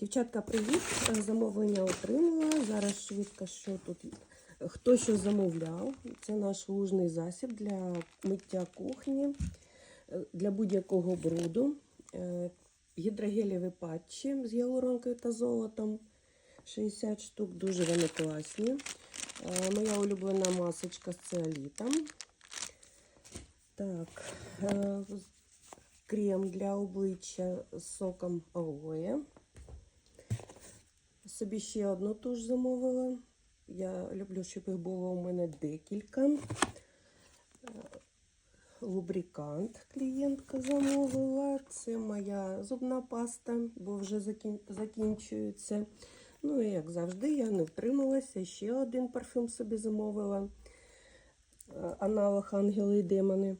Дівчатка, привіт! Е, Замовлення отримала. Зараз швидко, що тут хто що замовляв. Це наш лужний засіб для миття кухні, е, для будь-якого бруду. Е, Гідрогелєві патчі з гіалуронкою та золотом. 60 штук, дуже вони класні. Моя улюблена масочка з цеолітом. Так, крем для обличчя з соком алоє. Собі ще одну туш замовила. Я люблю, щоб їх було у мене декілька. Е, Лубрикант клієнтка замовила. Це моя зубна паста, бо вже закінчується. Ну і як завжди, я не втрималася. Ще один парфюм собі замовила. Е, Аналог Ангели і Демони.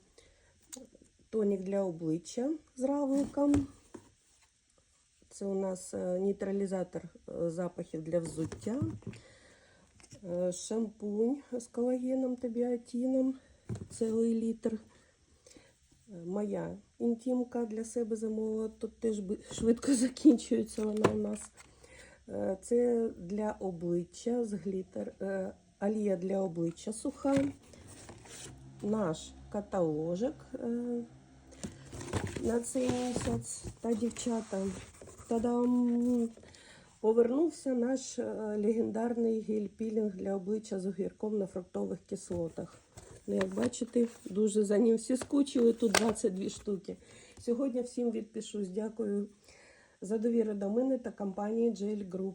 Тонік для обличчя з равликом. Це у нас е, нейтралізатор е, запахів для взуття, Е, шампунь з колагеном та біотином, цілий літр. Моя інтімка для себе замовила. Тут теж швидко закінчується вона у нас. Це для обличчя з глітер, олія для обличчя суха. Наш каталожик на цей місяць та дівчата. Та-дам! Повернувся наш е, легендарний гель-пілінг для обличчя з огірком на фруктових кислотах. Ну, як бачите, дуже за ним всі скучили. Тут 22 штуки. Сьогодні всім відпишусь. Дякую за довіру до мене та компанії Gel Group.